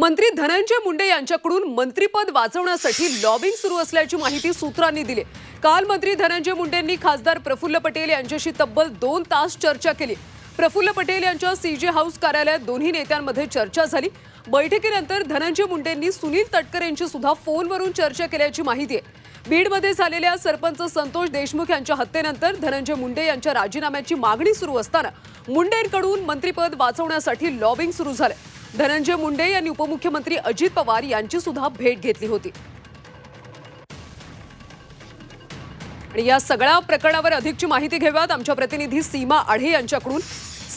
मंत्री धनंजय मुंडे यांच्याकडून मंत्रीपद वाचवण्यासाठी लॉबिंग सुरू असल्याची माहिती सूत्रांनी दिली. काल मंत्री धनंजय मुंडेंनी खासदार प्रफुल्ल पटेल यांच्याशी तब्बल दोन तास चर्चा केली. प्रफुल्ल पटेल यांच्या सीजे हाऊस कार्यालयात दोन्ही नेत्यांमध्ये चर्चा झाली. बैठकीनंतर धनंजय मुंडेंनी सुनील तटकर यांची सुद्धा फोनवरून चर्चा केल्याची माहिती आहे. बीडमध्ये झालेल्या सरपंच संतोष देशमुख यांच्या हत्येनंतर धनंजय मुंडे यांच्या राजीनाम्याची मागणी सुरू असताना मुंडेंकडून मंत्रीपद वाचवण्यासाठी लॉबिंग सुरू झालं. धनंजय मुंडे यांनी उपमुख्यमंत्री अजित पवार यांची सुद्धा भेट घेतली होती. आणि या सगळ्या प्रकरणावर अधिकची माहिती घेऊयात. आमच्या प्रतिनिधी सीमा आढे यांच्याकडून.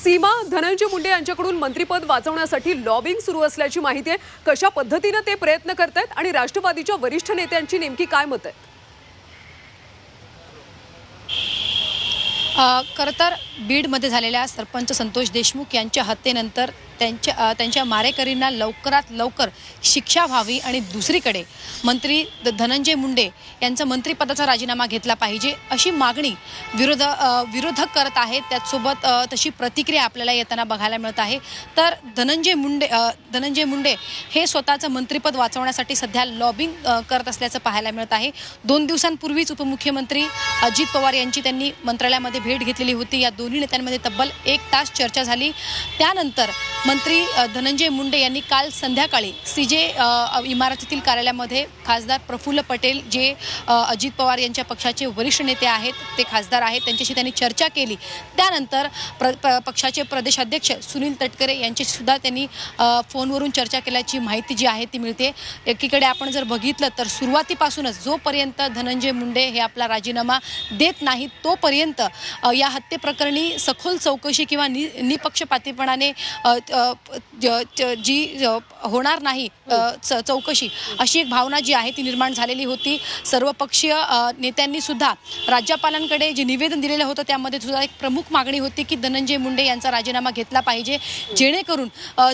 सीमा धनंजय मुंडे यांच्याकडून मंत्रीपद वाचवण्यासाठी लॉबिंग सुरू असल्याची माहिती आहे. कशा पद्धतीनं ते प्रयत्न करतायत आणि राष्ट्रवादीच्या वरिष्ठ नेत्यांची नेमकी काय मत आहे खरं तर बीडमध्ये झालेल्या सरपंच संतोष देशमुख यांच्या हत्येनंतर त्यांच्या त्यांच्या मारेकरींना लवकरात लवकर शिक्षा व्हावी आणि दुसरीकडे मंत्री धनंजय मुंडे यांचा मंत्रिपदाचा राजीनामा घेतला पाहिजे अशी मागणी विरोध विरोधक करत आहेत. त्याचसोबत तशी प्रतिक्रिया आपल्याला येताना बघायला मिळत आहे. तर धनंजय मुंडे धनंजय मुंडे हे स्वतःचं मंत्रिपद वाचवण्यासाठी सध्या लॉबिंग करत असल्याचं पाहायला मिळत आहे. दोन दिवसांपूर्वीच उपमुख्यमंत्री अजित पवार यांची त्यांनी मंत्रालयामध्ये भेट घेतलेली होती. या दोन्ही नेत्यांमध्ये तब्बल एक तास चर्चा झाली. त्यानंतर मंत्री धनंजय मुंडे यांनी काल संध्याकाळी सी जे इमारतीतील कार्यालयामध्ये खासदार प्रफुल्ल पटेल जे अजित पवार यांच्या पक्षाचे वरिष्ठ नेते आहेत ते खासदार आहेत त्यांच्याशी त्यांनी चर्चा केली. त्यानंतर प्र प्र पक्षाचे प्रदेशाध्यक्ष सुनील तटकरे यांच्याशीसुद्धा त्यांनी फोनवरून चर्चा केल्याची माहिती जी आहे ती मिळते. एकीकडे आपण जर बघितलं तर सुरुवातीपासूनच जोपर्यंत धनंजय मुंडे हे आपला राजीनामा देत नाहीत तोपर्यंत या हत्येप्रकरणी सखोल चौकशी किंवा नि निपक्षपातीपणाने ज- जी होणार नाही च- चौकशी अशी एक भावना जी आहे ती निर्माण झालेली होती. सर्वपक्षीय नेत्यांनी सुद्धा राज्यपालांकडे जे निवेदन दिलेलं होतं त्यामध्ये सुद्धा एक प्रमुख मागणी होती की धनंजय मुंडे यांचा राजीनामा घेतला पाहिजे. जेणेकरून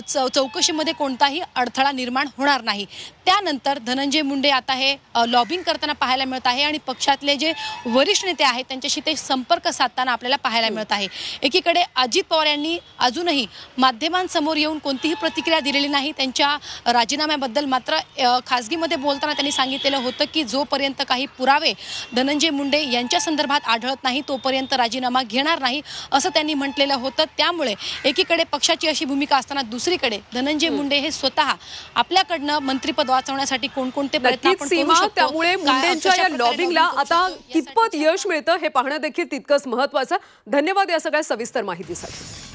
चौ चौकशीमध्ये कोणताही अडथळा निर्माण होणार नाही. त्यानंतर धनंजय मुंडे आता हे लॉबिंग करताना पाहायला मिळत आहे आणि पक्षातले जे वरिष्ठ नेते आहेत त्यांच्याशी ते संपर्क साधताना आपल्याला पाहायला मिळत आहे. एकीकडे अजित पवार यांनी अजूनही माध्यमांसमोर येऊन कोणतीही प्रतिक्रिया दिलेली नाही. त्यांच्या राजीनाम्याबद्दल मात्र अ, खासगीमध्ये बोलताना त्यांनी सांगितलेलं होतं की जोपर्यंत काही पुरावे धनंजय मुंडे यांच्या संदर्भात आढळत नाही तोपर्यंत राजीनामा घेणार नाही असं त्यांनी म्हटलेलं होतं. त्यामुळे एकीकडे पक्षाची अशी भूमिका असताना दुसरीकडे धनंजय मुंडे हे स्वतः आपल्याकडनं मंत्रिपद वाचवण्यासाठी कोणकोणते प्रयत्न त्यामुळे मुंडेंच्या या लॉबिंगला आता कितपत यश मिळतं हे पाहणं देखील तितकंच महत्वाचं. धन्यवाद या सगळ्या सविस्तर माहितीसाठी.